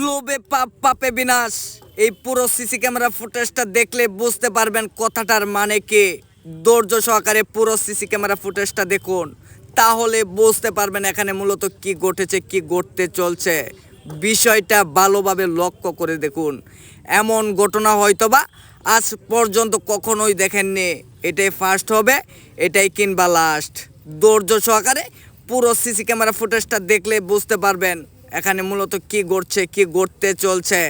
লোভে পাপ পাপে বিনাশ। এই পুরো সিসি ক্যামেরা ফুটেজটা দেখলে বুঝতে পারবেন কথাটার মানে কি। ধৈর্য সহকারে পুরো সিসি ক্যামেরা ফুটেজটা দেখুন। তাহলে বুঝতে পারবেন এখানে মূলত কি ঘটেছে, কি ঘটতে চলছে। বিষয়টা ভালোভাবে লক্ষ্য করে দেখুন। এমন ঘটনা হয়তোবা আজ পর্যন্ত কখনোই দেখেননি। এটাই ফার্স্ট হবে, এটাই কিনবা লাস্ট ধৈর্য সহকারে পুরো সিসি ক্যামেরা ফুটেজটা দেখলে বুঝতে পারবেন এখানে মূলত কি ঘটছে, কি ঘটতে চলছে?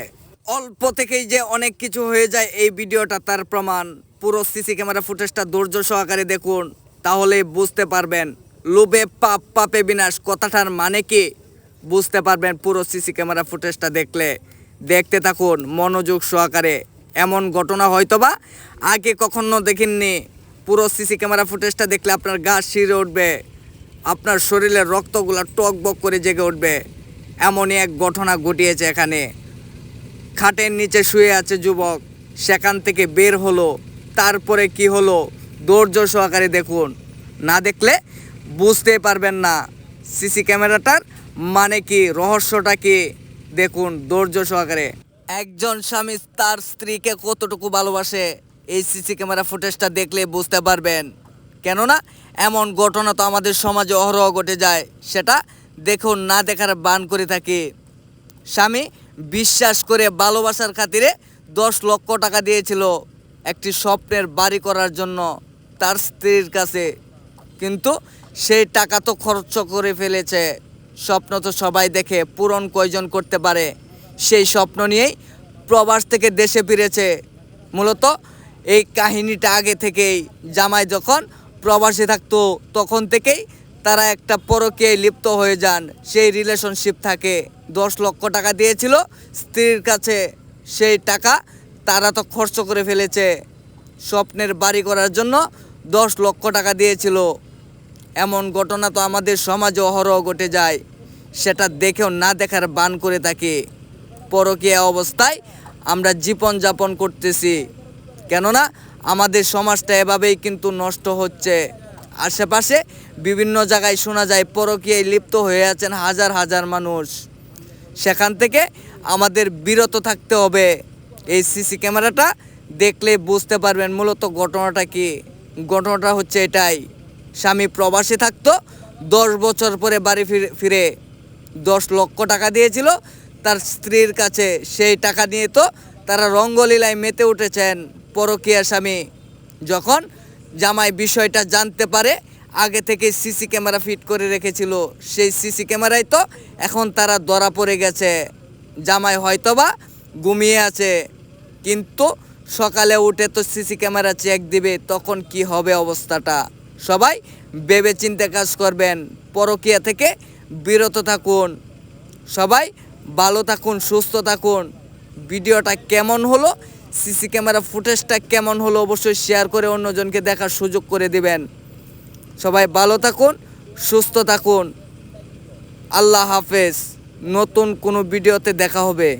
অল্প থেকেই যে অনেক কিছু হয়ে যায় এই ভিডিওটা, তার প্রমাণ। পুরো সিসি ক্যামেরা ফুটেজটা ধৈর্য সহকারে দেখুন, তাহলে বুঝতে পারবেন। লোভে পাপ, পাপে বিনাশ, কথাটার মানে কি? বুঝতে পারবেন পুরো সিসি ক্যামেরা ফুটেজটা দেখলে। দেখতে থাকুন, মনোযোগ সহকারে। এমন ঘটনা হয়তোবা আগে কখনো দেখেননি পুরো সিসি ক্যামেরা ফুটেজটা দেখলে আপনার গা শিরে উঠবে। আপনার শরীরের রক্তগুলো টকবক করে জেগে উঠবে। এমনই এক ঘটনা ঘটিয়েছে এখানে। খাটের নিচে শুয়ে আছে যুবক। সেখান থেকে বের হলো। তারপরে কি হলো? ধৈর্য সহকারে দেখুন। না দেখলে বুঝতে পারবেন না। সিসি ক্যামেরাটার মানে কি? রহস্যটা কি? দেখুন ধৈর্য সহকারে। একজন স্বামী তার স্ত্রীকে কতটুকু ভালোবাসে? এই সিসি ক্যামেরা ফুটেজটা দেখলে বুঝতে পারবেন। কেননা, এমন ঘটনা তো আমাদের সমাজে অহরহ ঘটে যায়। সেটা দেখুন, না দেখার বান করে থাকি। স্বামী বিশ্বাস করে ভালোবাসার খাতিরে দশ লক্ষ টাকা দিয়েছিল একটি স্বপ্নের বাড়ি করার জন্য তার স্ত্রীর কাছে। কিন্তু সেই টাকা তো খরচ করে ফেলেছে। স্বপ্ন তো সবাই দেখে, পূরণ কয়জন করতে পারে? সেই স্বপ্ন নিয়েই প্রবাস থেকে দেশে ফিরেছে। মূলত এই কাহিনীটা আগে থেকেই জামাই যখন প্রবাসে থাকতো, তখন থেকেই তারা একটা পরকে লিপ্ত হয়ে যান। সেই রিলেশনশিপ থাকে। দশ লক্ষ টাকা দিয়েছিল, স্ত্রীর কাছে সেই টাকা তারা তো খরচ করে ফেলেছে। স্বপ্নের বাড়ি করার জন্য দশ লক্ষ টাকা দিয়েছিল। এমন ঘটনা তো আমাদের সমাজে অহরহ ঘটে যায়। সেটা দেখেও না দেখার বান করে থাকি। পরকীয়া অবস্থায় আমরা জীবন যাপন করতেছি। কেননা আমাদের সমাজটা এভাবেই কিন্তু নষ্ট হচ্ছে। আশেপাশে বিভিন্ন জায়গায় শোনা যায়, পরকীয়ায় লিপ্ত হয়ে আছেন হাজার হাজার মানুষ। সেখান থেকে আমাদের বিরত থাকতে হবে। এই সিসি ক্যামেরাটা দেখলে বুঝতে পারবেন মূলত ঘটনাটা কি। ঘটনাটা হচ্ছে এটাই। স্বামী প্রবাসে থাকতো, দশ বছর পরে বাড়ি ফিরে- ফিরে দশ লক্ষ টাকা দিয়েছিল। তার স্ত্রীর কাছে সেই টাকা নিয়ে তো তারা রঙ্গলীলায় মেতে উঠেছেন পরকীয়া স্বামী। যখন জামাই বিষয়টা জানতে পারে। আগে থেকে সিসি ক্যামেরা ফিট করে রেখেছিল সেই সিসি ক্যামেরায় তো। এখন তারা ধরা পড়ে গেছে। জামাই হয়তোবা ঘুমিয়ে আছে, কিন্তু সকালে উঠে তো সিসি ক্যামেরা চেক দিবে, তখন কি হবে অবস্থাটা? সবাই ভেবে চিন্তে কাজ করবেন। পরকীয়া থেকে বিরত থাকুন। সবাই ভালো থাকুন, সুস্থ থাকুন। ভিডিওটা কেমন হলো সিসি ক্যামেরা ফুটেজটা কেমন হলো অবশ্যই শেয়ার করে অন্যজনকে দেখার সুযোগ করে দিবেন। সবাই ভালো থাকুন, সুস্থ থাকুন। আল্লাহ হাফেজ। নতুন কোনো ভিডিওতে দেখা হবে।